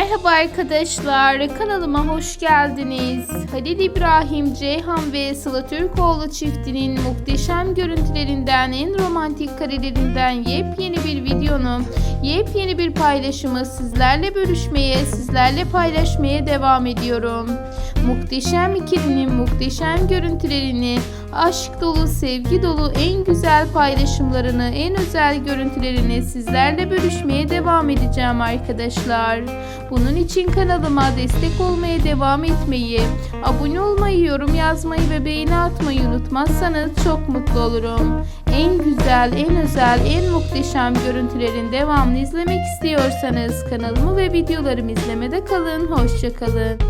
Merhaba arkadaşlar, kanalıma hoş geldiniz. Halil İbrahim, Ceyhan ve Sıla Türkoğlu çiftinin muhteşem görüntülerinden, en romantik karelerinden yepyeni bir videonun, yepyeni bir paylaşımı sizlerle bölüşmeye, sizlerle paylaşmaya devam ediyorum. Muhteşem ikilinin muhteşem görüntülerini, aşk dolu, sevgi dolu en güzel paylaşımlarını, en özel görüntülerini sizlerle bölüşmeye devam edeceğim arkadaşlar. Bunun için kanalıma destek olmaya devam etmeyi, abone olmayı, yorum yazmayı ve beğeni atmayı unutmazsanız çok mutlu olurum. En güzel, en özel, en muhteşem görüntülerin devamını izlemek istiyorsanız kanalımı ve videolarımı izlemede kalın. Hoşçakalın.